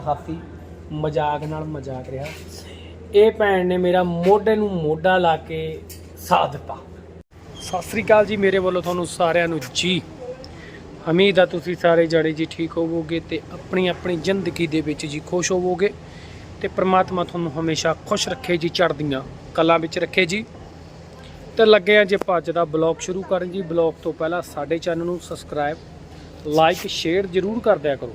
ਹਾਥੀ ਮਜ਼ਾਕ ਨਾਲ ਮਜ਼ਾਕ ਰਿਹਾ। ਇਹ ਭੈਣ ਨੇ ਮੇਰਾ ਮੋਢੇ ਨੂੰ ਮੋਢਾ ਲਾ ਕੇ ਸਾਥ ਦਿੱਤਾ। ਸਤਿ ਸ੍ਰੀ ਅਕਾਲ ਜੀ ਮੇਰੇ ਵੱਲੋਂ ਤੁਹਾਨੂੰ ਸਾਰਿਆਂ ਨੂੰ ਜੀ। ਉਮੀਦ ਆ ਤੁਸੀਂ ਸਾਰੇ ਜਣੇ ਜੀ ਠੀਕ ਹੋਵੋਗੇ ਤੇ ਆਪਣੀ ਆਪਣੀ ਜ਼ਿੰਦਗੀ ਦੇ ਵਿੱਚ ਜੀ ਖੁਸ਼ ਹੋਵੋਗੇ ਤੇ ਪ੍ਰਮਾਤਮਾ ਤੁਹਾਨੂੰ ਹਮੇਸ਼ਾ ਖੁਸ਼ ਰੱਖੇ ਜੀ, ਚੜ੍ਹਦੀਆਂ ਕਲਾਂ ਵਿੱਚ ਰੱਖੇ ਜੀ। ਤੇ ਲੱਗੇ ਆ ਜੇ ਭੱਜ ਦਾ ਬਲੌਗ ਸ਼ੁਰੂ ਕਰਨ ਜੀ। ਬਲੌਗ ਤੋਂ ਪਹਿਲਾਂ ਸਾਡੇ ਚੈਨਲ ਨੂੰ ਸਬਸਕ੍ਰਾਈਬ, ਲਾਈਕ, ਸ਼ੇਅਰ ਜ਼ਰੂਰ ਕਰ ਦਿਆ ਕਰੋ।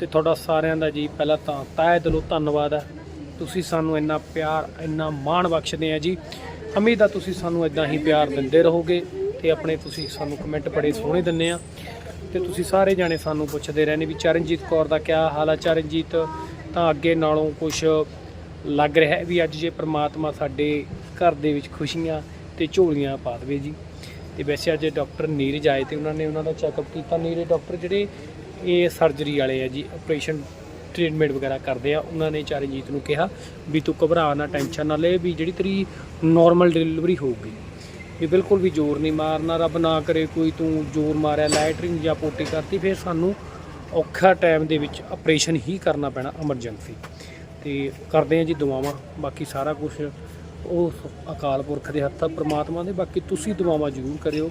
ਤੇ ਤੁਹਾਡਾ ਸਾਰਿਆਂ ਦਾ ਜੀ ਪਹਿਲਾਂ ਤਾਂ ਤਹਿ ਦਿਲੋਂ ਧੰਨਵਾਦ ਹੈ। ਤੁਸੀਂ ਸਾਨੂੰ ਇੰਨਾ ਪਿਆਰ, ਇੰਨਾ ਮਾਣ ਬਖਸ਼ਦੇ ਆ ਜੀ। ਉਮੀਦ ਆ ਤੁਸੀਂ ਸਾਨੂੰ ਇਦਾਂ ਹੀ ਪਿਆਰ ਦਿੰਦੇ ਰਹੋਗੇ ਤੇ ਆਪਣੇ ਤੁਸੀਂ ਸਾਨੂੰ ਕਮੈਂਟ ਬੜੇ ਸੋਹਣੇ ਦਿੰਦੇ ਆ। ਤੇ ਤੁਸੀਂ ਸਾਰੇ ਜਾਣੇ ਸਾਨੂੰ ਪੁੱਛਦੇ ਰਹਿੰਦੇ ਵੀ ਚਰਨਜੀਤ ਕੌਰ ਦਾ ਕੀ ਹਾਲ ਆ? ਚਰਨਜੀਤ, ਤਾਂ ਅੱਗੇ ਨਾਲੋਂ ਕੁਝ ਲੱਗ ਰਿਹਾ ਹੈ ਵੀ ਅੱਜ ਜੇ ਪ੍ਰਮਾਤਮਾ ਸਾਡੇ ਘਰ ਦੇ ਵਿੱਚ ਖੁਸ਼ੀਆਂ ਤੇ ਝੋਲੀਆਂ ਪਾ ਦੇਵੇ ਜੀ। ਤੇ ਵੈਸੇ ਅੱਜ ਡਾਕਟਰ ਨੀਰਜ ਆਏ ਤੇ ਉਹਨਾਂ ਨੇ ਉਹਨਾਂ ਦਾ ਚੈੱਕਅਪ ਕੀਤਾ। ਨੀਰਜ, ਡਾਕਟਰ ਜਿਹੜੇ ਇਹ ਸਰਜਰੀ ਵਾਲੇ ਆ ਜੀ ਆਪਰੇਸ਼ਨ ਟ੍ਰੀਟਮੈਂਟ ਵਗੈਰਾ ਕਰਦੇ ਆ। ਉਹਨਾਂ ਨੇ ਚਰਨਜੀਤ ਨੂੰ ਕਿਹਾ ਵੀ ਤੂੰ ਘਬਰਾ ਨਾ ਟੈਨਸ਼ਨ ਨਾ ਲੈ ਵੀ ਜਿਹੜੀ ਤੇਰੀ ਨਾਰਮਲ ਡਿਲੀਵਰੀ ਹੋਊਗੀ। ਵੀ ਬਿਲਕੁਲ ਵੀ ਜ਼ੋਰ ਨਹੀਂ ਮਾਰਨਾ, ਰੱਬ ਨਾ ਕਰੇ ਕੋਈ ਤੂੰ ਜ਼ੋਰ ਮਾਰਿਆ ਲੈਟਰਿੰਗ ਜਾਂ ਪੋਟੀ ਕਰਤੀ, ਫਿਰ ਸਾਨੂੰ ਔਖਾ ਟਾਈਮ ਦੇ ਵਿੱਚ ਆਪਰੇਸ਼ਨ ਹੀ ਕਰਨਾ ਪੈਣਾ ਐਮਰਜੈਂਸੀ ਤੇ ਕਰਦੇ ਆ ਜੀ ਦੁਆਵਾਂ, ਬਾਕੀ ਸਾਰਾ ਕੁਝ ਉਹ ਅਕਾਲ ਪੁਰਖ ਦੇ ਹੱਥਾਂ, ਪ੍ਰਮਾਤਮਾ ਦੇ, ਬਾਕੀ ਤੁਸੀਂ ਦੁਆਵਾਂ ਜ਼ਰੂਰ ਕਰਿਓ।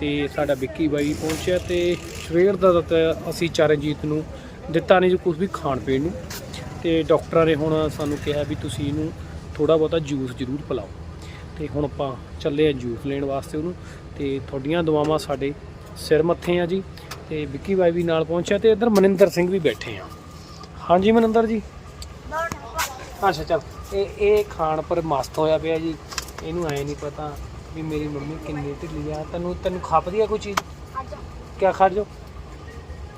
ਤੇ ਸਾਡਾ ਵਿੱਕੀ ਬਾਈ ਪਹੁੰਚਿਆ ਤੇ ਸਵੇਰ ਦਾ ਤਾਂ ਅਸੀਂ ਚਰਨਜੀਤ ਨੂੰ। ਦਿੱਤਾ ਨਹੀਂ ਜੀ ਕੁਝ ਵੀ ਖਾਣ ਪੀਣ ਨੂੰ। ਤੇ ਡਾਕਟਰਾਂ ਨੇ ਹੁਣ ਸਾਨੂੰ ਕਿਹਾ ਵੀ ਤੁਸੀਂ ਇਹਨੂੰ ਥੋੜਾ ਬਹੁਤਾ ਜੂਸ ਜ਼ਰੂਰ ਪਿਲਾਓ। ਤੇ ਹੁਣ ਆਪਾਂ ਚੱਲੇ ਆ ਜੂਸ ਲੈਣ ਵਾਸਤੇ ਉਹਨੂੰ। ਤੇ ਤੁਹਾਡੀਆਂ ਦੁਆਵਾਂ ਸਾਡੇ ਸਿਰ ਮੱਥੇ ਆ ਜੀ। ਤੇ ਵਿੱਕੀ ਬਾਈ ਵੀ ਨਾਲ ਪਹੁੰਚਿਆ ਤੇ ਇੱਧਰ ਮਨਿੰਦਰ ਸਿੰਘ ਵੀ ਬੈਠੇ ਆ। ਹਾਂਜੀ ਮਨਿੰਦਰ ਜੀ। ਅੱਛਾ ਚੱਲ। ਇਹ ਇਹ ਖਾਣ ਪਰ ਮਸਤ ਹੋਇਆ ਪਿਆ ਜੀ। ਇਹਨੂੰ ਐ ਨਹੀਂ ਪਤਾ ਵੀ ਮੇਰੀ ਮੰਮੀ ਕਿੰਨੀ ਢਿੱਲੀ ਆ। ਤੈਨੂੰ ਤੈਨੂੰ ਖਾਪਦੀ ਆ ਕੋਈ ਚੀਜ਼? ਕਿਆ ਖਾ ਜੋ?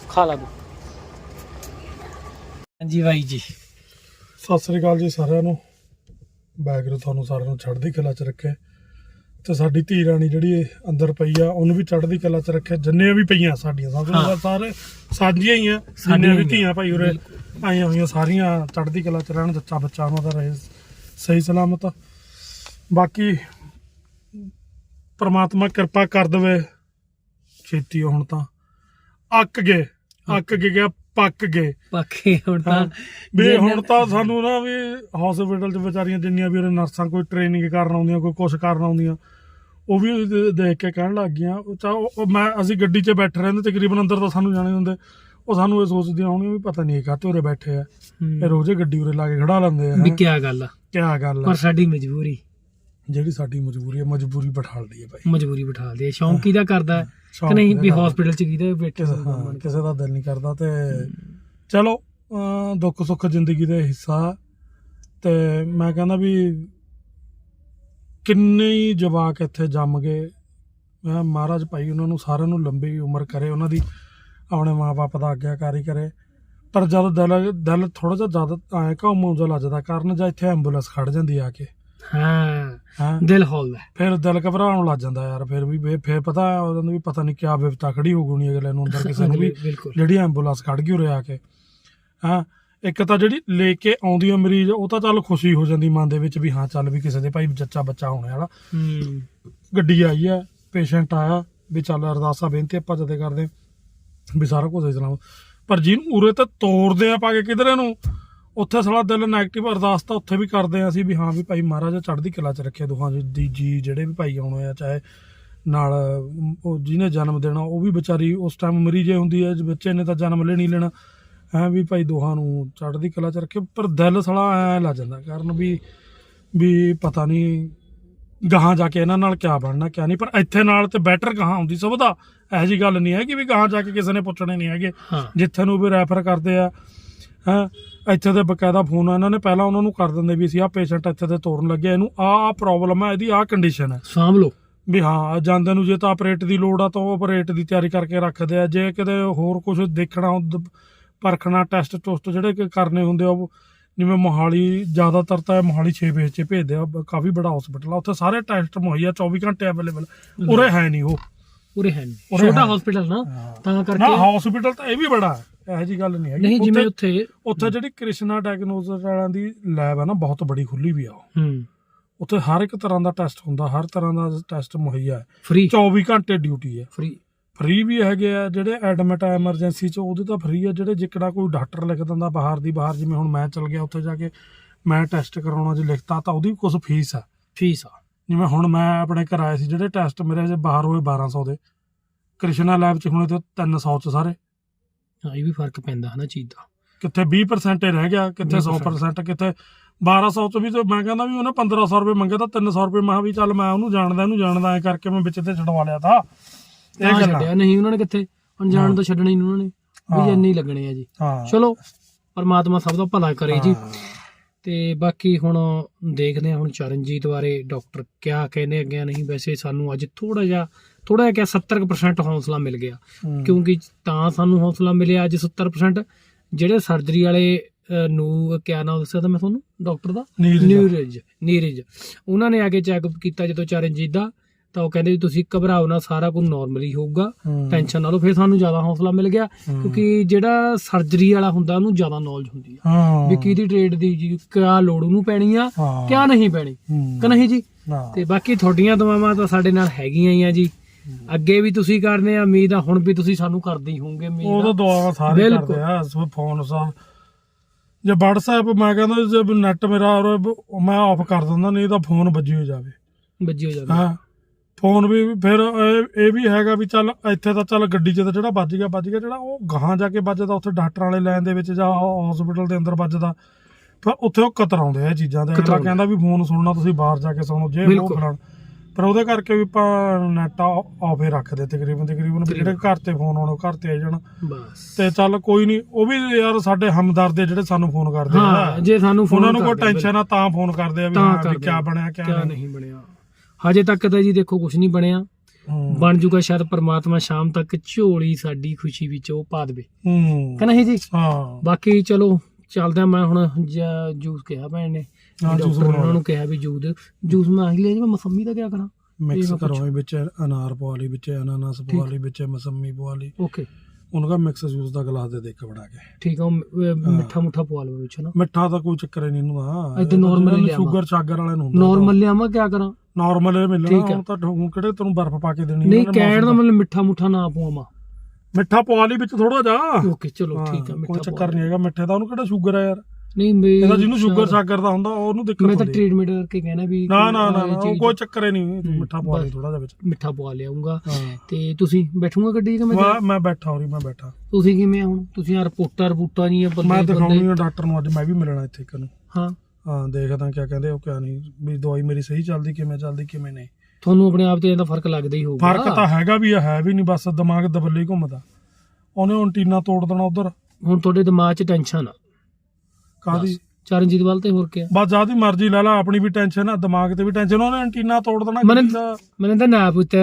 ਖਾ ਲਾ ਤੂੰ। ਹਾਂਜੀ ਬਾਈ ਜੀ। ਸਤਿ ਸ੍ਰੀ ਅਕਾਲ ਜੀ ਸਾਰਿਆਂ ਨੂੰ। ਬੈਗਰੂ ਤੁਹਾਨੂੰ ਸਾਰਿਆਂ ਨੂੰ ਚੜ੍ਹਦੀ ਕਲਾ 'ਚ ਰੱਖੇ। ਤੇ ਸਾਡੀ ਧੀ ਰਾਣੀ ਜਿਹੜੀ ਇਹ ਅੰਦਰ ਪਈ ਆ ਉਹਨੂੰ ਵੀ ਚੜ੍ਹਦੀ ਕਲਾ 'ਚ ਰੱਖੇ। ਜਿੰਨੀਆਂ ਵੀ ਪਈਆਂ ਸਾਡੀਆਂ। ਤੋਂ ਸਾਰੇ ਸਾਂਝੀਆਂ ਹੀ ਆ। ਸਾਡੀਆਂ ਵੀ। ਧੀਆਂ ਭਾਈ ਉਰੇ ਆਈਆਂ ਹੋਈਆਂ ਸਾਰੀਆਂ ਚੜ੍ਹਦੀ ਕਲਾ 'ਚ ਰਹਿਣ ਜੱਚਾ ਬੱਚਾ ਉਹਨਾਂ ਦਾ ਰਹੇ। ਸਹੀ ਸਲਾਮਤ। ਬਾਕੀ ਪ੍ਰਮਾਤਮਾ ਕਿਰਪਾ ਕਰ ਦੇਵੇ। ਛੇਤੀ ਹੁਣ ਤਾਂ। ਅੱਕ ਗਏ। ਅੱਕ ਗਏ ਗਿਆ ਪੱਕ ਗਏ ਬਾਕੀ ਹੁਣ ਤਾਂ। ਵੀ ਹੁਣ ਤਾਂ ਸਾਨੂੰ ਨਾ ਵੀ ਹਸਪੀਟਲ 'ਚ ਵਿਚਾਰੀਆਂ ਜਿੰਨੀਆਂ ਵੀ ਨਰਸਾਂ ਕੋਈ ਟ੍ਰੇਨਿੰਗ ਕਰਨ ਆਉਂਦੀਆਂ ਕੋਈ ਕੁਛ ਕਰਨ ਆਉਂਦੀਆਂ ਉਹ ਵੀ ਦੇਖ ਕੇ ਕਹਿਣ ਲੱਗ ਗਈਆਂ ਉਹ ਮੈਂ ਅਸੀਂ ਗੱਡੀ 'ਚ ਬੈਠੇ ਰਹਿੰਦੇ ਤਕਰੀਬਨ ਅੰਦਰ ਤਾਂ ਸਾਨੂੰ ਜਾਣੇ ਹੁੰਦੇ। ਉਹ ਸਾਨੂੰ ਇਹ ਸੋਚਦੀਆਂ ਹੋਣੀਆਂ ਵੀ ਪਤਾ ਨਹੀਂ ਕਾਹਤੇ ਉਰੇ ਬੈਠੇ ਆ। ਇਹ ਰੋਜ਼ੇ ਗੱਡੀ ਉਰੇ ਲਾ ਕੇ ਖੜਾ ਲੈਂਦੇ ਆ ਵੀ। ਕਿਆ ਗੱਲ ਆ। ਕਿਆ ਗੱਲ ਆ। ਪਰ ਸਾਡੀ ਮਜਬੂਰੀ। ਜਿਹੜੀ ਸਾਡੀ ਮਜਬੂਰੀ ਹੈ ਮਜਬੂਰੀ ਬਿਠਾਲਦੀ ਹੈ ਭਾਈ। ਮਜਬੂਰੀ ਬਿਠਾ ਦੇ ਸ਼ੌਂਕ ਕਿਹਦਾ ਕਰਦਾ ਹੈ? ਕਿ ਨਹੀਂ ਵੀ? ਹਸਪੀਟਲ ਚ ਕਿਹਦੇ ਬੈਠੇ ਹਾਂ, ਕਿਸੇ ਦਾ ਦਿਲ ਨਹੀਂ ਕਰਦਾ ਤੇ ਚਲੋ ਦੁੱਖ ਸੁੱਖ ਜ਼ਿੰਦਗੀ ਦਾ ਹਿੱਸਾ। ਤੇ ਮੈਂ ਕਹਿੰਦਾ ਵੀ ਕਿੰਨੇ ਹੀ ਜਵਾਕ ਇੱਥੇ ਜੰਮ ਗਏ। ਮੈਂ ਮਹਾਰਾਜ ਭਾਈ ਉਹਨਾਂ ਨੂੰ ਸਾਰਿਆਂ ਨੂੰ ਲੰਬੀ ਉਮਰ ਕਰੇ ਉਹਨਾਂ ਦੀ ਆਪਣੇ ਮਾਪੇ ਦਾ ਆਗਿਆਕਾਰੀ ਕਰੇ। ਪਰ ਜਦ ਦਿਲ ਦਿਲ ਥੋੜਾ ਜਿਹਾ ਜ਼ਿਆਦਾ ਐ ਘਾਉ ਜਿਹਾ ਲੱਜਦਾ ਕਾਰਨ ਜਾਂ ਇੱਥੇ ਐਂਬੂਲੈਂਸ ਖੜ ਜਾਂਦੀ ਆ ਕੇ। ਹਾਂ। ਹਾਂ ਦਿਲ ਹੌਲਦਾ ਹੈ। ਫਿਰ ਦਿਲ ਘਬਰਾਉਣ ਲੱਗ ਜਾਂਦਾ ਯਾਰ ਫਿਰ ਵੀ ਫਿਰ- ਫਿਰ ਪਤਾ ਉਹਨਾਂ ਨੂੰ ਵੀ ਪਤਾ ਨਹੀਂ ਕਿਆ ਵਿਪਤਾ ਖੜੀ ਹੋ ਗਣੀ ਅਗਲੇ ਨੂੰ ਅੰਦਰ ਕਿਸੇ ਨੂੰ ਵੀ। ਬਿਲਕੁਲ। ਜਿਹੜੀ ਐਂਬੂਲੈਂਸ ਖੜ ਗਈ ਉਰੇ ਆ ਕੇ। ਹਾਂ ਇੱਕ ਤਾਂ ਜਿਹੜੀ ਲੈ ਕੇ ਆਉਂਦੀ ਆ ਮਰੀਜ਼ ਉਹ ਤਾਂ ਚੱਲ ਖੁਸ਼ੀ ਹੋ ਜਾਂਦੀ ਮਨ ਦੇ ਵਿੱਚ ਵੀ ਹਾਂ ਚੱਲ ਵੀ ਕਿਸੇ ਦੇ ਭਾਈ ਜੱਚਾ ਬੱਚਾ ਹੋਣੇ ਵਾਲਾ। ਹੂੰ। ਗੱਡੀ ਆਈ ਆ ਪੇਸ਼ੈਂਟ ਆਇਆ ਵੀ ਚੱਲ ਅਰਦਾਸਾਂ ਬੇਨਤੀ ਆਪਾਂ ਜਦੇ ਕਰਦੇ ਵੀ ਸਾਰਾ ਕੁਝ ਇਸਲਾਮ ਪਰ ਜਿਹਨੂੰ ਉਰੇ ਤੇ ਤੋੜਦੇ ਆ ਪਾ ਕੇ ਕਿਧਰੇ ਨੂੰ ਉੱਥੇ ਸਾਲਾ ਦਿਲ 네ਗੇਟਿਵ ਅਰਦਾਸ ਤਾਂ ਉੱਥੇ ਵੀ ਕਰਦੇ ਆ ਅਸੀਂ ਵੀ ਹਾਂ ਵੀ ਭਾਈ ਮਹਾਰਾਜ ਚੜ੍ਹਦੀ ਕਲਾ ਚ ਰੱਖੇ ਦੋਹਾਂ ਜੀ ਦੀ ਜੀ ਜਿਹੜੇ ਵੀ ਭਾਈ ਆਉਣੇ ਆ ਚਾਹੇ ਨਾਲ ਉਹ ਜਿਹਨੇ ਜਨਮ ਦੇਣਾ ਉਹ ਵੀ ਵਿਚਾਰੀ ਉਸ ਟਾਈਮ ਮਰੀਜੇ ਹੁੰਦੀ ਹੈ ਬੱਚੇ ਨੇ ਤਾਂ ਜਨਮ ਲੈਣੀ ਲੈਣਾ। ਹੈ ਵੀ ਭਾਈ ਦੋਹਾਂ ਨੂੰ ਚੜ੍ਹਦੀ ਕਲਾ ਚ ਰੱਖੇ ਪਰ ਦਿਲ ਸਾਲਾ ਐ ਲੱਗ ਜਾਂਦਾ ਕਾਰਨ ਵੀ ਵੀ ਪਤਾ ਨਹੀਂ ਗਾਹਾਂ ਜਾ ਕੇ ਇਹਨਾਂ ਨਾਲ ਕਿਆ ਬਣਨਾ ਕਿਆ ਨਹੀਂ ਪਰ ਇੱਥੇ ਨਾਲ ਤੇ ਬੈਟਰ ਗਾਹਾਂ ਹੁੰਦੀ ਸਭ ਦਾ ਇਹੋ ਜੀ ਗੱਲ ਨਹੀਂ ਹੈ ਕਿ ਵੀ ਗਾਹਾਂ ਜਾ ਕੇ ਕਿਸੇ ਨੇ ਪੁੱਛਣੇ ਨਹੀਂ ਹੈਗੇ। ਜਿੱਥੇ ਨੂੰ ਵੀ ਰੈਫਰ ਕਰਦੇ ਆ ਹਾਂ ਇੱਥੇ ਦੇ ਬਕਾਇਦਾ ਫੋਨ ਇਹਨਾਂ ਨੇ ਪਹਿਲਾਂ ਉਹਨਾਂ ਨੂੰ ਕਰ ਦਿੰਦੇ ਵੀ ਅਸੀਂ ਆਹ ਪੇਸ਼ੈਂਟ ਇੱਥੇ ਤੇ ਤੋਰਨ ਲੱਗੇ ਇਹਨੂੰ ਆਹ ਪ੍ਰੋਬਲਮ ਹੈ ਇਹਦੀ ਆਹ ਕੰਡੀਸ਼ਨ ਹੈ ਸਾਂਭ ਲਓ। ਵੀ ਹਾਂ ਜਾਂਦੇ ਨੂੰ ਜੇ ਤਾਂ ਆਪਰੇਟ ਦੀ ਲੋੜ ਆ ਤਾਂ ਉਹ ਆਪਰੇਟ ਦੀ ਤਿਆਰੀ ਕਰਕੇ ਰੱਖਦੇ ਆ। ਜੇ ਕਿਤੇ ਹੋਰ ਕੁਝ ਦੇਖਣਾ ਪਰਖਣਾ ਟੈਸਟ ਟੁਸਟ ਜਿਹੜੇ ਕਿ ਕਰਨੇ ਹੁੰਦੇ ਆ ਉਹ ਜਿਵੇਂ ਮੋਹਾਲੀ ਜ਼ਿਆਦਾਤਰ ਤਾਂ ਮੋਹਾਲੀ 6 ਵੇਚ ਚ ਭੇਜਦੇ ਆ ਕਾਫੀ ਬੜਾ ਹਸਪੀਟਲ ਆ। ਉੱਥੇ ਸਾਰੇ ਟੈਸਟ ਮੁਹੱਈਆ 24 ਘੰਟੇ ਅਵੇਲੇਬਲ ਉਰੇ ਹੈ ਨਹੀਂ ਉਹ। ਉਰੇ ਹੈ ਨਹੀਂ। ਉਰੇ ਛੋਟਾ ਹੈ। ਹਸਪੀਟਲ ਨਾ ਹਾਂ। ਤਾਂ ਨਾ ਕਰਕੇ ਹਸਪੀਟਲ ਤਾਂ ਇਹ ਵੀ ਬੜਾ ਹੈ ਇਹੋ ਜੀ ਗੱਲ ਨਹੀਂ ਹੈਗੀ। ਨਹੀਂ ਜਿਵੇਂ ਉੱਥੇ- ਉੱਥੇ ਉੱਥੇ ਜਿਹੜੀ ਕ੍ਰਿਸ਼ਨਾ ਡਾਇਗਨੋਸਟਿਕ ਵਾਲਿਆਂ ਦੀ ਲੈਬ ਹੈ ਨਾ ਬਹੁਤ ਬੜੀ ਖੁੱਲੀ ਵੀ ਆ ਉਹ। ਹੂੰ। ਉੱਥੇ ਹਰ ਇੱਕ ਤਰ੍ਹਾਂ ਦਾ ਟੈਸਟ ਹੁੰਦਾ ਹਰ ਤਰ੍ਹਾਂ ਦਾ ਟੈਸਟ ਮੁਹੱਈਆ ਹੈ। ਫ੍ਰੀ 24 ਘੰਟੇ ਡਿਊਟੀ ਹੈ। ਫ੍ਰੀ ਫ੍ਰੀ ਵੀ ਹੈਗੇ ਆ ਜਿਹੜੇ ਐਡਮਿਟ ਆ ਐਮਰਜੈਂਸੀ ਚ ਉਹਦੇ ਤਾਂ ਫ੍ਰੀ ਆ ਜਿਹੜੇ ਜਿਕੜਾ ਕੋਈ ਡਾਕਟਰ ਲਿਖ ਦਿੰਦਾ ਬਾਹਰ ਦੀ ਬਾਹਰ ਜਿਵੇਂ ਹੁਣ ਮੈਂ ਚਲ ਗਿਆ ਉੱਥੇ ਜਾ ਕੇ ਮੈਂ ਟੈਸਟ ਕਰਾਉਣਾ ਜੇ ਲਿਖਤਾ ਤਾਂ ਉਹਦੀ ਕੁਝ ਫੀਸ ਆ। ਫੀਸ ਆ। ਜਿਵੇਂ ਹੁਣ ਮੈਂ ਆਪਣੇ ਕਰਾਏ ਸੀ ਜਿਹੜੇ ਟੈਸਟ ਮੇਰੇ ਜੇ ਬਾਹਰ ਹੋਏ 1200 ਦੇ। ਕ੍ਰਿਸ਼ਨਾ ਲੈਬ ਚ ਹੁਣੇ ਤੇ 300 ਚ ਸਾਰੇ। ਹਾਂ ਇਹ ਵੀ ਫ਼ਰਕ ਪੈਂਦਾ ਹੈ ਨਾ ਚੀਜ਼ ਦਾ। ਕਿੱਥੇ 20% ਹੀ ਰਹਿ ਗਿਆ ਕਿੱਥੇ 100% ਕਿੱਥੇ 1200 ਚ ਵੀ ਤੇ ਮੈਂ ਕਹਿੰਦਾ ਵੀ ਉਹਨੇ 1500 ਰੁਪਏ ਮੰਗੇ ਤਾਂ 300 ਰੁਪਏ ਮੈਂ ਵੀ ਚੱਲ ਮੈਂ ਉਹਨੂੰ ਜਾਣਦਾ ਇਹਨੂੰ ਜਾਣਦਾ ਐ ਕਰਕੇ ਮੈਂ ਵਿੱਚ ਤੇ ਛਡਵਾ ਲਿਆ ਤਾਂ। ਇਹ ਤਾਂ ਗੱਲਾਂ। ਛੱਡਿਆ ਨਹੀਂ ਉਹਨਾਂ ਨੇ ਕਿੱਥੇ? ਅਣਜਾਣ। ਤੋਂ ਛੱਡਣਾ ਹੀ ਨਹੀਂ ਉਹਨਾਂ ਨੇ। ਵੀ ਇੰਨੇ ਹੀ ਲੱਗਣੇ ਆ ਜੀ। ਚਲੋ ਪਰਮਾਤਮਾ ਸਭ ਦਾ ਭਲਾ ਕਰੇ ਜੀ। ਤੇ ਬਾਕੀ ਹੁਣ ਦੇਖਦੇ ਹਾਂ ਹੁਣ ਚਰਨਜੀਤ ਬਾਰੇ ਡਾਕਟਰ ਕਿਆ ਕਹਿੰਦੇ ਅੱਗੇ ਨਹੀਂ ਵੈਸੇ ਸਾਨੂੰ ਅੱਜ ਥੋੜਾ ਜਿਹਾ ਥੋੜਾ ਜਿਹਾ ਕਿਆ 70% ਹੌਸਲਾ ਮਿਲ ਗਿਆ। ਕਿਉਂਕਿ ਤਾਂ ਸਾਨੂੰ ਹੌਸਲਾ ਮਿਲਿਆ ਅੱਜ 70% ਜਿਹੜੇ ਸਰਜਰੀ ਵਾਲੇ ਨੂੰ ਕਿਆ ਨਾਮ ਦੱਸਿਆ ਤਾਂ ਮੈਂ ਤੁਹਾਨੂੰ ਡਾਕਟਰ ਦਾ। ਨੀਰਜ ਨੀਰਜ ਉਹਨਾਂ ਨੇ ਆ ਕੇ ਚੈੱਕਅਪ ਕੀਤਾ ਜਦੋਂ ਚਰਨਜੀਤ ਦਾ। ਤਾਂ ਉਹ ਕਹਿੰਦੇ ਵੀ ਤੁਸੀਂ ਘਬਰਾਓ ਨਾ ਸਾਰਾ ਕੁਝ ਨਾਰਮਲੀ ਹੋਊਗਾ। ਟੈਨਸ਼ਨ ਨਾ ਲਓ ਫਿਰ ਸਾਨੂੰ ਜ਼ਿਆਦਾ ਹੌਸਲਾ ਮਿਲ ਗਿਆ। ਕਿਉਂਕਿ ਜਿਹੜਾ ਸਰਜਰੀ ਵਾਲਾ ਹੁੰਦਾ ਉਹਨੂੰ ਜ਼ਿਆਦਾ ਨੌਲੇਜ ਹੁੰਦੀ ਆ ਵੀ ਕਿਹਦੀ ਟ੍ਰੇਡ ਦੀ ਜੀ ਕਿਆ ਲੋੜ ਉਹਨੂੰ ਪੈਣੀ ਆ। ਕਿਆ ਨਹੀਂ ਪੈਣੀ। ਕਿ ਨਹੀਂ ਜੀ। ਤੇ ਬਾਕੀ ਤੁਹਾਡੀਆਂ ਦੁਆਵਾਂ ਤਾਂ ਸਾਡੇ ਨਾਲ ਹੈਗੀਆਂ ਹੀ ਆ ਜੀ ਅੱਗੇ ਵੀ ਤੁਸੀਂ ਕਰਦੇ ਆ ਉਮੀਦ ਆ ਹੁਣ ਵੀ ਤੁਸੀਂ ਸਾਨੂੰ ਕਰਦੇ ਹੀ ਹੋਵੋਗੇ ਉਹ ਤਾਂ ਉਮੀਦ। ਦੁਆਵਾ ਸਾਰੇ। ਕਰਦੇ ਆ ਸੋ ਫੋਨ ਸਭ ਜੇ WhatsApp ਮੈਂ ਕਹਿੰਦਾ ਜੇ ਨੈਟ ਮੇਰਾ ਮੈਂ ਆਫ ਕਰ ਦਿੰਦਾ ਨਹੀਂ ਤਾਂ ਫੋਨ ਵੱਜੀ ਹੋ ਜਾਵੇ ਵੱਜੀ ਹੋ ਜਾਵੇ ਹਾਂ ਫੋਨ ਵੀ ਫਿਰ ਇਹ ਇਹ ਵੀ ਹੈਗਾ ਵੀ ਚੱਲ ਇੱਥੇ ਤਾਂ ਚੱਲ ਗੱਡੀ 'ਚ ਤਾਂ ਜਿਹੜਾ ਵੱਜ ਗਿਆ ਵੱਜ ਗਿਆ ਜਿਹੜਾ ਉਹ ਗਾਹਾਂ ਜਾ ਕੇ ਵੱਜਦਾ ਉੱਥੇ ਡਾਕਟਰਾਂ ਵਾਲੇ ਲਾਈਨ ਦੇ ਵਿੱਚ ਜਾਂ ਹਸਪੀਟਲ ਦੇ ਅੰਦਰ ਵੱਜਦਾ ਫਿਰ ਉੱਥੇ ਉਹ ਕਤਰਾਉਂਦੇ ਆ ਇਹ ਚੀਜ਼ਾਂ ਦੇ ਅਗਲਾ ਕਤਰਾਉਂਦੇ। ਕਹਿੰਦਾ ਵੀ ਫੋਨ ਸੁਣਨਾ ਤੁਸੀਂ ਬਾਹਰ ਜਾ ਕੇ ਸੁਣੋ ਜੇ ਉਹ ਬਿਲਕੁਲ। ਫਲਾਣ ਪਰ ਉਹਦੇ ਕਰਕੇ ਵੀ ਆਪਾਂ ਨੈਟ ਆਫ ਰੱਖਦੇ ਤਕਰੀਬਨ ਤਕਰੀਬਨ ਵੀ ਜਿਹੜੇ ਘਰ ਤੇ ਫੋਨ ਆਉਣ ਉਹ ਘਰ ਤੇ ਆ ਜਾਣ। ਬਸ। ਤੇ ਚੱਲ ਕੋਈ ਨਹੀਂ ਉਹ ਵੀ ਯਾਰ ਸਾਡੇ ਹਮਦਰਦ ਆ ਜਿਹੜੇ ਸਾਨੂੰ ਫੋਨ ਕਰਦੇ ਹਾਂ ਜੇ ਸਾਨੂੰ ਫੋਨ ਉਹਨਾਂ ਨੂੰ ਕੋਈ ਟੈਨਸ਼ਨ ਆ ਤਾਂ ਫੋਨ ਕਰਦੇ ਆ ਵੀ ਤਾਂ ਹਾਂ ਵੀ ਕਰਦੇ ਕਿਆ ਆ। ਬਣਿਆ ਕਿਆ ਨਹੀਂ। ਨਹੀਂ ਬਣਿਆ। ਹਜੇ ਤੱਕ ਤਾਂ ਜੀ ਦੇਖੋ ਕੁਝ ਨਹੀਂ ਬਣਿਆ। ਹੂੰ। ਬਣ ਜੂਗਾ ਸ਼ਾਇਦ ਪ੍ਰਮਾਤਮਾ ਸ਼ਾਮ ਤੱਕ ਝੋਲੀ ਸਾਡੀ ਖੁਸ਼ੀ ਵਿੱਚ ਉਹ ਪਾ ਦੇਵੇ। ਹੂੰ। ਕਿ ਨਹੀਂ ਜੀ? ਹਾਂ। ਬਾਕੀ ਚਲੋ ਚੱਲਦੇ ਆ ਮੈਂ ਹੁਣ ਜੂਸ ਕਿਹਾ ਭੈਣ ਨੇ। ਹਾਂ, ਡਾਕਟਰ। ਉਹਨਾਂ ਨੂੰ ਕਿਹਾ ਵੀ ਜੂਸ। ਜੂਸ ਮੈਂ ਆਹੀ ਲਿਆ ਜੀ ਮੈਂ ਮਸੰਮੀ ਦਾ ਕਿਆ ਕਰਾਂ? ਮਿਕਸ ਕਰੋ ਵਿੱਚ ਅਨਾਰ ਪਵਾ ਲਈ ਵਿੱਚ ਅਨਾਨਾਸ ਪਵਾ ਲਈ ਵਿੱਚ ਮਸੰਮੀ ਪਵਾ ਲਈ। ਓਕੇ। ਉਹਨਾਂ ਦਾ ਮਿਕਸ ਜੂਸ ਦਾ ਗਲਾਸ ਦੇ ਦੇ ਕੇ ਬਣਾ ਕੇ। ਠੀਕ ਆ ਮਿੱਠਾ ਮੁੱਠਾ ਪਵਾ ਲਓ ਵਿੱਚ ਨਾ ਮਿੱਠਾ ਤਾਂ ਕੋਈ ਚੱਕਰ ਹੀ ਨਹੀਂ ਇਹਨੂੰ ਦਾ ਇਹ ਤਾਂ ਹੀ ਲਿਆਵਾਂ। ਸ਼ੂਗਰ ਸ਼ਾਗਰ ਵਾਲੇ ਨੂੰ ਨਾਰਮਲ ਲਿਆਵਾਂ ਕਿਆ ਕਰਾਂ? ਨਾਰਮਲ ਮਿਲਣਾ ਠੀਕ ਆ। ਹੁਣ ਤਾਂ ਹੁਣ ਕਿਹੜੇ ਤੈਨੂੰ ਬਰਫ਼ ਪਾ ਕੇ ਦੇਣੀ ਨਹੀਂ ਕਹਿਣ ਦਾ ਮਤਲਬ ਮਿੱਠਾ ਮੁੱਠਾ ਨਾ ਪਵਾਵਾਂ। ਮਿੱਠਾ ਪਵਾ ਲਈ ਵਿੱਚ ਥੋੜਾ ਜਾ ਓਕੇ ਚਲੋ ਠੀਕ ਆ ਮਿੱਠਾ ਕੋਈ ਪਵਾ ਚੱਕਰ ਨਹੀਂ ਹੈਗਾ ਮਿੱਠੇ ਦਾ ਉਹਨੂੰ ਕਿਹੜਾ ਸ਼ੂਗਰ ਹੈ ਯਾਰ? ਨਹੀਂ ਮੈਂ ਇਹਦਾ ਜਿਹਨੂੰ ਸ਼ੂਗਰ ਸ਼ਾਗਰ ਦਾ ਹੁੰਦਾ ਉਹਨੂੰ ਦਿੱਕਤ ਮੈਂ ਤਾਂ ਹੁੰਦੀ ਹੈ। ਟ੍ਰੀਟਮੈਂਟ ਕਰਕੇ ਕਹਿਣਾ ਵੀ ਨਾ ਨਾ ਨਾ ਉਹ ਕੋਈ ਚੱਕਰ ਹੀ ਨਹੀਂ ਤੂੰ ਮਿੱਠਾ ਪਵਾ ਲਈ। ਥੋੜਾ ਜਿਹਾ ਵਿੱਚ। ਮਿੱਠਾ ਪਵਾ ਲਿਆਉਂਗਾ ਹਾਂ। ਤੇ ਤੁਸੀਂ ਬੈਠੂਗਾ ਗੱਡੀ 'ਚ ਕਿ ਮੈਂ ਮੈਂ ਮੈਂ ਬੈਠਾ ਹੋਰੀ ਮੈਂ ਬੈਠਾ। ਤੁਸੀਂ ਕਿਵੇਂ ਆ ਹੁਣ? ਤੁਸੀਂ ਆ ਰਿਪੋਰਟਾਂ ਰਿਪੋਰਟਾਂ ਨਹੀਂ ਆ ਮੈਂ ਬੰਦੇ ਦਿਖਾਉਣੀ ਬੰਦੇ ਆ ਡਾਕਟਰ ਨੂੰ ਅੱਜ ਮੈਂ ਵੀ ਮਿਲਣਾ ਇੱਥੇ ਇੱਕ ਨੂੰ। ਹਾਂ। ਦੇਖਦਾ ਕਿਆ ਕਹਿੰਦੇ ਉਹ ਕਿਆ ਨਹੀਂ ਵੀ ਦਵਾਈ ਮੇਰੀ ਸਹੀ ਚੱਲਦੀ ਕਿਵੇਂ ਚੱਲਦੀ ਕਿਵੇਂ ਨਹੀਂ। ਤੁਹਾਨੂੰ ਆਪਣੇ ਆਪ ਤੇ ਇਹਦਾ ਫ਼ਰਕ ਲੱਗਦਾ ਹੀ ਹੋਊਗਾ। ਫ਼ਰਕ ਤਾਂ ਹੈਗਾ ਵੀ ਹੈ ਵੀ ਨਹੀਂ ਬਸ ਦਿਮਾਗ ਦਬੱਲੇ ਘੁੰਮਦਾ। ਉਹਨੇ ਅੰਟੀਨਾ ਤੋੜ ਦੇਣਾ ਉਧਰ। ਹੁਣ ਤੁਹਾਡੇ ਦਿਮਾਗ 'ਚ ਟੈਨਸ਼ਨ ਆ। ਕਾਦੀ ਚਰਨਜੀਤ ਵੱਲ ਤੇ ਹੋਰ ਕਿਆ? ਬਸ ਜਿਆਦੀ ਮਰਜ਼ੀ ਲੈ ਲਾ ਆਪਣੀ ਵੀ ਟੈਨਸ਼ਨ ਆ ਦਿਮਾਗ ਤੇ ਵੀ ਟੈਨਸ਼ਨ ਉਹਨੇ ਅੰਟੀਨਾ ਤੋੜ ਦੇਣਾ ਮਨੇ- ਤਾਂ ਨਾ ਪੁੱਤ।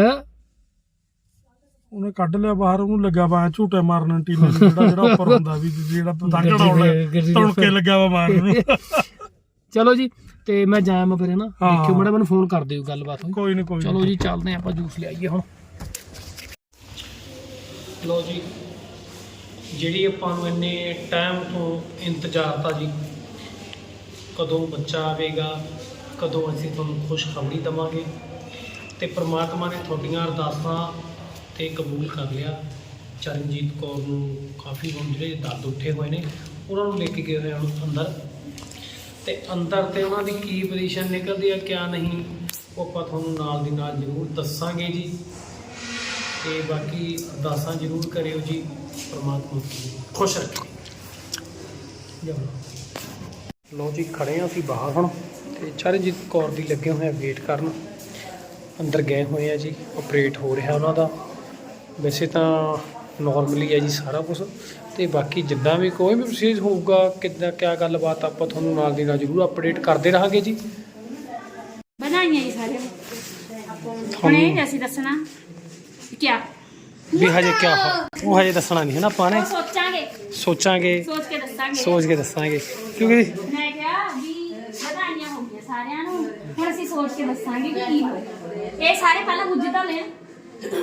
ਉਹਨੇ ਕੱਢ ਲਿਆ ਬਾਹਰ ਉਹਨੂੰ ਲੱਗਾ ਵਾ ਝੂਟੇ ਮਾਰਨ ਅੰਟੀਨਾ ਨੂੰ ਜਿਹੜਾ ਜਿਹੜਾ ਉੱਪਰ ਹੁੰਦਾ ਵੀ ਜਿਹੜਾ ਪਤੰਗ ਉਡਾਉਣਾ ਤਣਕੇ ਲੱਗਾ ਵਾ ਮਾਰਨ ਨੂੰ। ਚਲੋ ਜੀ ਤੇ ਮੈਂ ਜਾਇਆ ਮੈਂ ਫਿਰ ਹੈ ਨਾ? ਹਾਂ। ਦੇਖਿਓ ਮੜਾ ਮੈਨੂੰ ਫੋਨ ਕਰ ਦਿਓ ਗੱਲਬਾਤ ਹੋਈ। ਕੋਈ ਨਹੀਂ ਕੋਈ ਚਲੋ। ਜੀ ਚੱਲਦੇ ਹਾਂ ਆਪਾਂ ਜੂਸ ਲਿਆਈਏ ਹੁਣ। ਲੋ ਜੀ ਜਿਹੜੀ ਆਪਾਂ ਨੂੰ ਇੰਨੇ ਟਾਈਮ ਤੋਂ ਇੰਤਜ਼ਾਰ ਤਾਂ ਜੀ ਕਦੋਂ ਬੱਚਾ ਆਵੇਗਾ ਕਦੋਂ ਅਸੀਂ ਤੁਹਾਨੂੰ ਖੁਸ਼ਖਬਰੀ ਦਵਾਂਗੇ ਤੇ ਪ੍ਰਮਾਤਮਾ ਨੇ ਤੁਹਾਡੀਆਂ ਅਰਦਾਸਾਂ ਤੇ ਕਬੂਲ ਕਰ ਲਿਆ। ਚਰਨਜੀਤ ਕੌਰ ਨੂੰ ਕਾਫੀ ਹੁਣ ਜਿਹੜੇ ਦਰਦ ਉੱਠੇ ਹੋਏ ਨੇ ਉਹਨਾਂ ਨੂੰ ਲੈ ਕੇ ਗਏ ਹੋਏ ਹਨ ਅੰਦਰ। ਤੇ ਅੰਦਰ ਤੇ ਉਹਨਾਂ ਦੀ ਕੀ ਪੋਜੀਸ਼ਨ ਨਿਕਲਦੀ ਆ ਕਿਆ ਨਹੀਂ ਉਹ ਆਪਾਂ ਤੁਹਾਨੂੰ ਨਾਲ ਦੀ ਨਾਲ ਜ਼ਰੂਰ ਦੱਸਾਂਗੇ ਜੀ। ਤੇ ਬਾਕੀ ਅਰਦਾਸਾਂ ਜ਼ਰੂਰ ਕਰਿਓ ਜੀ ਪ੍ਰਮਾਤਮਾ ਖੁਸ਼ ਰੱਖੇ। ਲੋ ਜੀ ਖੜੇ ਹਾਂ ਅਸੀਂ ਬਾਹਰ ਹੁਣ। ਤੇ ਚਰਨਜੀਤ ਕੌਰ ਦੀ ਲੱਗੇ ਹੋਏ ਆ ਵੇਟ ਕਰਨ। ਅੰਦਰ ਗਏ ਹੋਏ ਆ ਜੀ ਆਪਰੇਟ ਹੋ ਰਿਹਾ ਉਹਨਾਂ ਦਾ। ਵੈਸੇ ਤਾਂ ਨਾਰਮਲੀ ਹੈ ਜੀ ਸਾਰਾ ਕੁਝ ਤੇ ਬਾਕੀ ਜਿੱਦਾਂ ਵੀ ਕੋਈ ਵੀ ਪ੍ਰੋਸੀਜ ਹੋਊਗਾ ਕਿੱਦਾਂ ਕਿਆ ਗੱਲਬਾਤ ਆਪਾਂ ਤੁਹਾਨੂੰ ਨਾਲ ਦੀ ਨਾਲ ਜ਼ਰੂਰ ਅਪਡੇਟ ਕਰਦੇ ਰਹਾਂਗੇ ਜੀ। ਬਣਾਈਆਂ ਜੀ ਸਾਰੇ ਹੁਣ ਇਹ ਨੀ ਅਸੀਂ ਦੱਸਣਾ ਵੀ ਕਿਆ। ਵੀ ਹਜੇ ਕਿਆ ਉਹ ਹਜੇ ਦੱਸਣਾ ਨਹੀਂ ਹੈ ਨਾ ਆਪਾਂ ਨੇ। ਸੋਚਾਂਗੇ। ਸੋਚਾਂਗੇ। ਸੋਚ ਕੇ ਦੱਸਾਂਗੇ। ਸੋਚ ਕੇ ਦੱਸਾਂਗੇ। ਕਿਉਂਕਿ ਮੈਂ ਕਿਹਾ ਵੀ ਵਧਾਈਆਂ ਹੋ ਗਈਆਂ ਸਾਰਿਆਂ ਨੂੰ। ਹੁਣ ਅਸੀਂ ਸੋਚ ਕੇ ਦੱਸਾਂਗੇ ਕਿ ਕੀ ਹੋਇਆ। ਇਹ ਸਾਰੇ ਪਹਿਲਾਂ ਬੁੱਝ ਤਾਂ ਲੈਣ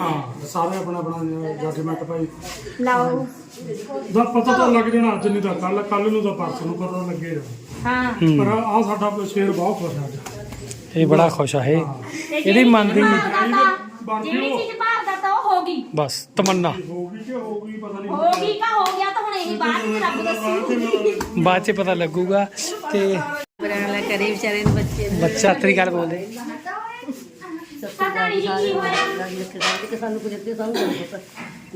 ਹਾਂ ਸਾਰੇ ਆਪਣਾ ਆਪਣਾ ਜੱਜਮੈਂਟ ਭਾਈ। ਲਾਓ। ਦਾ ਪਤਾ ਤਾਂ ਲੱਗ ਜਾਣਾ ਅੱਜ ਨਹੀਂ ਤਾਂ ਕੱਲ ਕੱਲ ਨੂੰ ਤਾਂ ਪਰਸੋਂ ਨੂੰ ਪਤਾ ਲੱਗੇ ਜਾਣਾ ਹਾਂ। ਪਰ ਆ ਸਾਡਾ ਸ਼ੇਰ ਬਹੁਤ ਖੁਸ਼ ਆ ਅੱਜ। ਇਹ ਬੜਾ ਖੁਸ਼ ਆ ਇਹ ਤੇ ਇਹਦੀ ਜਿਹੜੀ ਮੰਨਦੀ ਚੀਜ਼ ਨਹੀਂ। ਭਾਵਦਾ ਤਾਂ- ਬਣਦੀ ਜਿਹੜੀ ਉਹ। ਚੀਜ਼ ਭਾਵਦਾ ਤਾਂ ਉਹ ਹੋ ਹੋ ਗਈ। ਬਸ ਤਮੰਨਾ। ਹੋਗੀ ਕਿ ਹੋਗੀ ਪਤਾ ਨਹੀਂ। ਹੋ ਗਈ ਕਾ ਹੋ ਗਿਆ ਤਾਂ ਹੁਣ ਇਹ ਬਾਅਦ ਵਿੱਚ ਰੱਬ ਦੱਸੂ ਬਾਅਦ ਚ ਪਤਾ ਲੱਗੂਗਾ ਤੇ ਬਰਾਲਾ ਕਰੇ ਵਿਚਾਰੇ ਨੂੰ ਬੱਚੇ ਨੂੰ। ਬੱਚਾ ਤੇਰੀ ਗੱਲ ਬੋਲਦੇ। ਪਤਾ ਨਹੀਂ ਜੀ ਕੀ ਹੋਇਆ। ਲੱਗ ਕਿ ਸਾਨੂੰ ਕੁਝ ਦਿੱਤੇ ਸਾਨੂੰ ਨਹੀਂ ਪਤਾ।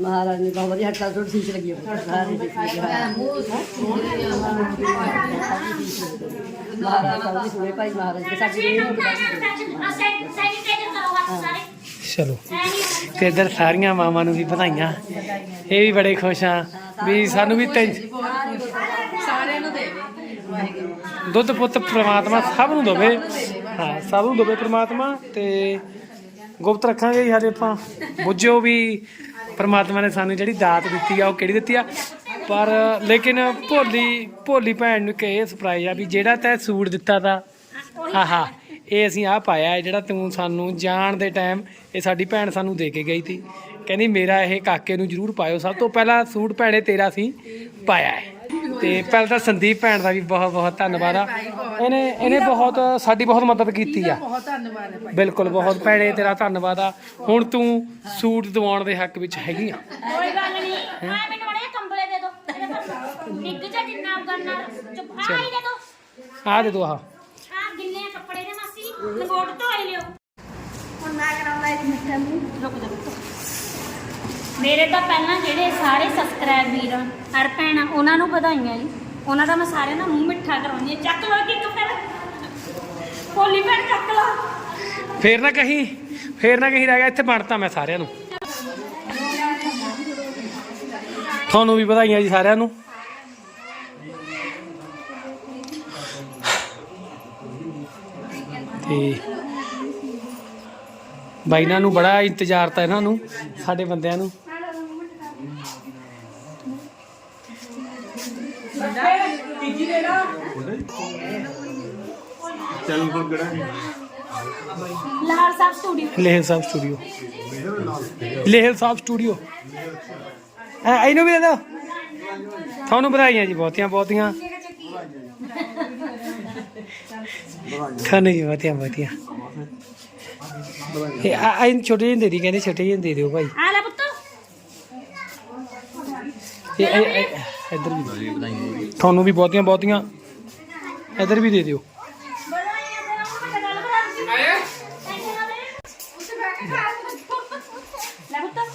ਮਹਾਰਾਜ ਨੇ ਬਹੁਤ ਵਧੀਆ ਹੱਥਾਂ ਤੋਂ ਸੀਸ ਲੱਗੀ ਹੋਈ ਸਾਰੇ ਮਹਾਰਾਜ ਸਾਹਿਬ ਸੁਣੇ ਭਾਈ ਮਹਾਰਾਜ ਸਾਡੀ ਨਹੀਂ ਚਲੋ। ਤੇ ਇੱਧਰ ਸਾਰੀਆਂ ਮਾਵਾਂ ਨੂੰ ਵੀ ਵਧਾਈਆਂ। ਇਹ ਵੀ ਬੜੇ ਖੁਸ਼ ਆ ਵੀ ਸਾਨੂੰ ਵੀ ਟੈਂ ਸਾਰਿਆਂ ਨੂੰ ਦੇ ਵਾਹਿਗੁਰੂ ਦੁੱਧ ਪੁੱਤ ਪ੍ਰਮਾਤਮਾ ਸਭ ਨੂੰ ਦੇਵੇ। ਹਾਂ ਸਭ ਨੂੰ ਦਵੇ ਪ੍ਰਮਾਤਮਾ ਤੇ ਗੁਪਤ ਰੱਖਾਂਗੇ ਜੀ ਹਜੇ ਆਪਾਂ। ਬੁੱਝਿਓ ਵੀ ਪ੍ਰਮਾਤਮਾ ਨੇ ਸਾਨੂੰ ਜਿਹੜੀ ਦਾਤ ਦਿੱਤੀ ਆ, ਉਹ ਕਿਹੜੀ ਦਿੱਤੀ ਆ? ਪਰ ਲੇਕਿਨ ਭੋਲੀ ਭੋਲੀ ਭੈਣ ਨੂੰ ਕਿ ਇਹ ਸਰਪ੍ਰਾਈਜ਼ ਆ ਵੀ ਜਿਹੜਾ ਤੈਂ ਸੂਟ ਦਿੱਤਾ ਤਾ ਆਹਾ ਇਹ ਅਸੀਂ ਆ ਪਾਇਆ ਹੈ, ਜਿਹੜਾ ਤੂੰ ਸਾਨੂੰ ਜਾਣ ਦੇ ਟਾਈਮ ਇਹ ਸਾਡੀ ਭੈਣ ਸਾਨੂੰ ਦੇ ਕੇ ਗਈ ਸੀ ਕਹਿੰਦੀ, ਮੇਰਾ ਇਹ ਕਾਕੇ ਨੂੰ ਜ਼ਰੂਰ ਪਾਇਓ, ਸਭ ਤੋਂ ਪਹਿਲਾਂ ਸੂਟ ਭੈਣੇ ਤੇਰਾ ਸੀ ਪਾਇਆ ਹੈ। ਤੇ ਪਹਿਲਾਂ ਤਾਂ ਸੰਦੀਪ ਭੈਣ ਦਾ ਵੀ ਬਹੁਤ ਬਹੁਤ ਧੰਨਵਾਦ ਆ। ਇਹਨੇ ਇਹਨੇ ਬਹੁਤ ਸਾਡੀ ਬਹੁਤ ਮਦਦ ਕੀਤੀ ਆ। ਬਹੁਤ ਧੰਨਵਾਦ ਹੈ ਭਾਈ ਬਿਲਕੁਲ ਬਹੁਤ ਭੈਣੇ ਤੇਰਾ ਧੰਨਵਾਦ ਆ। ਹੁਣ ਤੂੰ ਸੂਟ ਦਿਵਾਉਣ ਦੇ ਹੱਕ ਵਿੱਚ ਹੈਗੀ ਆ। ਕੋਈ ਗੱਲ ਨਹੀਂ ਆ ਮੈਨੂੰ ਬੜੇ ਕੰਬਲੇ ਦੇ ਦੋ। ਇਹਦੇ ਪਰ ਨਿੱਗ ਜਾ ਜਿੰਨਾ ਕਰਨਾ ਚੁੱਪ ਆ ਹੀ ਦੇ ਦੋ। ਆ ਦੇ ਦੋ ਆਹ। ਆ ਗਿੱਲੇ ਕੱਪੜੇ ਨੇ ਮਾਸੀ। ਲਗੋਟ ਧੋਈ ਲਿਓ। ਹੁਣ ਮੈਂ ਕਰਾਉਂਦਾ ਇਹ ਮਿੱਠਾ ਮੂੰਹ ਰੁਕ ਜਾ। ਮੇਰੇ ਤਾਂ ਪਹਿਲਾਂ ਜਿਹੜੇ ਸਾਰੇ ਸਬਸਕ੍ਰਾਈਬ ਵੀਰ, ਹਰ ਭੈਣਾਂ, ਉਹਨਾਂ ਨੂੰ ਵਧਾਈਆਂ ਜੀ। ਉਹਨਾਂ ਦਾ ਮੈਂ ਸਾਰਿਆਂ ਦਾ ਮੂੰਹ ਮਿੱਠਾ ਕਰਾਉਂਦੀ ਹਾਂ। ਚੱਕ ਲੋ ਕਿੱਕ ਫਿਰ। ਕੋਲੀ ਭੈਣ, ਚੱਕ ਲੋ। ਫੇਰ ਨਾ ਕਹੀਂ, ਫੇਰ ਨਾ ਕਹੀਂ ਰਹਿ ਗਿਆ, ਇੱਥੇ ਬਣਤਾ ਮੈਂ ਸਾਰਿਆਂ ਨੂੰ। ਤੁਹਾਨੂੰ ਵੀ ਵਧਾਈਆਂ ਜੀ ਸਾਰਿਆਂ ਨੂੰ। ਤੇ ਬਾਈ ਇਹਨਾਂ ਨੂੰ ਬੜਾ ਇੰਤਜ਼ਾਰ ਤਾਂ ਇਹਨਾਂ ਨੂੰ, ਸਾਡੇ ਬੰਦਿਆਂ ਨੂੰ। ਚੈਨਲ ਕੋਲ ਕਿਹੜਾ ਹੈ Lahore Sahib studio. Lehal Sahib studio. Lehal Sahib studio ਐ ਇਹਨੂੰ ਵੀ ਦੇ ਦਿਓ। ਤੁਹਾਨੂੰ ਵਧਾਈਆਂ ਜੀ ਬਹੁਤੀਆਂ ਬਹੁਤੀਆਂ। ਤੁਹਾਨੂੰ ਜੀ ਬਹੁਤੀਆਂ ਬਹੁਤੀਆਂ। ਇਹ ਛੋਟੇ ਜਿਹੇ ਦੇ ਦੀ ਕਹਿੰਦੇ ਛੋਟੇ ਜਿਹੇ ਦੇ ਦਿਓ ਭਾਈ। ਆ ਲੈ ਪੁੱਤ। ਇਹ। ਇੱਧਰ ਵੀ ਤੁਹਾਨੂੰ ਵੀ ਬਹੁਤੀਆਂ ਬਹੁਤੀਆਂ ਇੱਧਰ ਵੀ ਦੇ ਦਿਓ।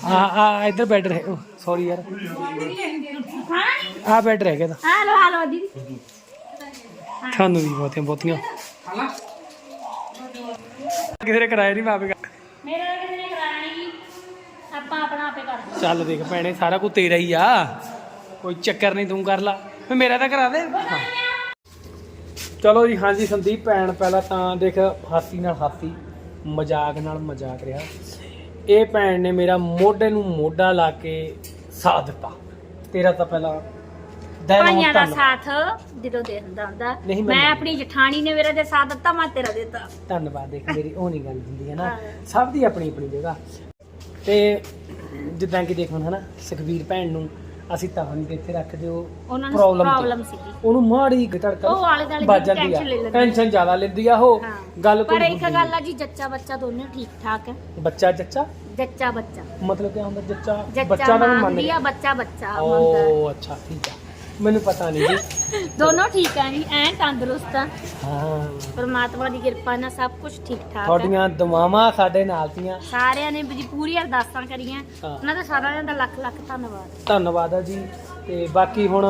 ਆ ਆ ਇੱਧਰ ਬੈੱਡ ਰਹਿ ਸੌਰੀ ਯਾਰ। ਆ ਬੈੱਡ ਰਹਿ ਗਿਆ ਤਾਂ। ਆ ਲੋ ਆ ਲੋ ਦੀਦੀ। ਤੁਹਾਨੂੰ ਵੀ ਬਹੁਤੀਆਂ ਬਹੁਤੀਆਂ। ਕਿਸੇ ਨੇ ਕਰਾਇਆ ਨਹੀਂ ਮਾਪੇ ਮੇਰੇ ਨਾਲ ਕਿਸੇ ਨੇ ਕਰਾਇਆ ਨਹੀਂ ਆਪਾਂ ਆਪਣਾ ਆਪੇ ਕਰਦੇ ਚੱਲ ਦੇਖ ਭੈਣੇ ਸਾਰਾ ਕੁਝ ਤੇਰਾ ਹੀ ਆ। ਕੋਈ ਚੱਕਰ ਨਹੀਂ ਤੂੰ ਕਰ ਲਾ ਫੇ ਮੇਰਾ ਤਾਂ ਕਰਾ ਦੇ ਹਾਂ। ਚਲੋ ਜੀ ਹਾਂਜੀ ਸੰਦੀਪ ਭੈਣ ਪਹਿਲਾਂ ਤਾਂ ਦੇਖ ਹਾਸੀ ਨਾਲ ਹਾਸੀ ਮਜ਼ਾਕ ਨਾਲ ਮਜ਼ਾਕ ਰਿਹਾ ਇਹ ਭੈਣ ਨੇ ਮੇਰਾ ਮੋਢੇ ਨੂੰ ਮੋਢਾ ਲਾ ਕੇ ਸਾਥ ਦਿੱਤਾ ਤੇਰਾ ਤਾਂ ਪਹਿਲਾਂ ਦਿਲ ਭਾਈਆਂ ਦਾ ਧੰਨਵਾਦ। ਸਾਥ ਦਿਲੋਂ ਦੇ ਹੁੰਦਾ ਹੁੰਦਾ ਨਹੀਂ, ਮੈਂ। ਆਪਣੀ ਜਠਾਣੀ ਨੇ ਮੇਰੇ ਦੇ ਸਾਥ ਦਿੱਤਾ ਮੈਂ ਤੇਰਾ ਦਿੱਤਾ ਧੰਨਵਾਦ ਦੇਖ ਮੇਰੀ ਉਹ ਨਹੀਂ ਗੱਲ ਹੁੰਦੀ ਹੈ ਨਾ ਹਾਂ। ਸਭ ਦੀ ਆਪਣੀ ਆਪਣੀ ਜਗ੍ਹਾ ਤੇ ਜਿੱਦਾਂ ਕਿ ਦੇਖ ਹੁਣ ਹਨਾ ਸੁਖਵੀਰ ਭੈਣ ਨੂੰ ਅਸੀਂ ਤਾਂ ਨਹੀਂ ਇੱਥੇ ਰੱਖਦੇ ਉਹ ਉਹਨਾਂ ਨੂੰ problem ਪ੍ਰੋਬਲਮ ਸੀ। ਸੀਗੀ। ਉਹਨੂੰ ਮਾੜੀ ਧੜਕਣ ਉਹ ਆਲੇ ਦੁਆਲੇ ਦੀ ਵੱਜ ਜਾਂਦੀ tension ਲੈ ਆ ਲੈਂਦੀ। ਆ। ਟੈਨਸ਼ਨ ਜ਼ਿਆਦਾ ਲੈਂਦੀ ਆ ਉਹ। ਹਾਂ। ਗੱਲ ਪਰ ਇੱਕ ਹੁੰਦੀ ਗੱਲ ਆ ਜੀ ਜੱਚਾ ਬੱਚਾ ਦੋਨੇ ਠੀਕ ਠਾਕ ਹੈ ਨਹੀਂ। ਬੱਚਾ ਜੱਚਾ? ਜੱਚਾ ਬੱਚਾ। ਮਤਲਬ ਕੀ ਹੁੰਦਾ ਜੱਚਾ? ਜੱਚਾ ਬੱਚਾ ਦਾ ਵੀ ਮੰਨ ਮੰਨਦੀ। ਆ ਬੱਚਾ ਬੱਚਾ ਮੰਨਦਾ। ਓ ਅੱਛਾ ਠੀਕ ਆ। ਮੈਨੂੰ ਪਤਾ ਨਹੀਂ ਜੀ। ਦੋਨੋਂ ਠੀਕ ਆ ਜੀ ਐ ਤੰਦਰੁਸਤ ਆ। ਹਾਂ। ਪਰਮਾਤਮਾ ਦੀ ਕਿਰਪਾ ਨਾਲ ਸਭ ਕੁਝ ਠੀਕ ਠਾਕ ਹੈ ਤੁਹਾਡੀਆਂ ਦੁਆਵਾਂ ਸਾਡੇ ਨਾਲ ਤੀਆਂ ਸਾਰਿਆਂ ਨੇ ਜੀ ਪੂਰੀ ਅਰਦਾਸਾਂ ਕਰੀਆਂ। ਹਾਂ। ਉਹਨਾਂ ਦਾ ਸਾਰਿਆਂ ਦਾ ਲੱਖ ਲੱਖ ਧੰਨਵਾਦ। ਧੰਨਵਾਦ ਆ ਜੀ। ਤੇ ਬਾਕੀ ਹੁਣ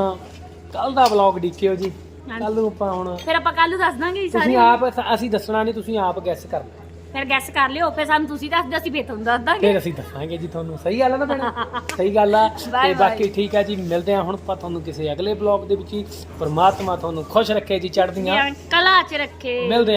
ਕੱਲ ਦਾ ਵਲੌਗ ਦੇਖਿਓ ਜੀ। ਹਾਂਜੀ। ਕੱਲ ਨੂੰ ਆਪਾਂ ਹੁਣ ਫਿਰ ਆਪਾਂ ਕੱਲ ਨੂੰ ਦੱਸ ਦਾਂਗੇ ਜੀ ਤੁਸੀਂ ਆਪ ਅਸੀਂ ਦੱਸਣਾ ਨਹੀਂ ਤੁਸੀਂ ਆਪ ਗੈਸ ਕਰਨਾ ਫਿਰ ਗੈਸ ਕਰ ਲਿਓ ਫਿਰ ਸਾਨੂੰ ਤੁਸੀਂ ਦੱਸ ਦਿਓ ਅਸੀਂ ਫੇਰ ਤੁਹਾਨੂੰ ਦੱਸ ਦਾਂਗੇ। ਫਿਰ ਅਸੀਂ ਦੱਸਾਂਗੇ ਜੀ ਤੁਹਾਨੂੰ। ਸਹੀ ਗੱਲ ਆ ਨਾ ਭੈਣੇ? ਸਹੀ ਗੱਲ ਆ। ਤੇ. ਬਾਕੀ ਠੀਕ ਆ ਜੀ ਮਿਲਦੇ ਆ ਹੁਣ ਆਪਾਂ ਤੁਹਾਨੂੰ ਕਿਸੇ ਅਗਲੇ ਬਲੌਗ ਦੇ ਵਿੱਚ ਹੀ। ਪਰਮਾਤਮਾ ਤੁਹਾਨੂੰ ਖੁਸ਼ ਰੱਖੇ ਜੀ ਚੜ੍ਹਦੀਆਂ। ਕਲਾ ਚ ਰੱਖੇ। ਮਿਲਦੇ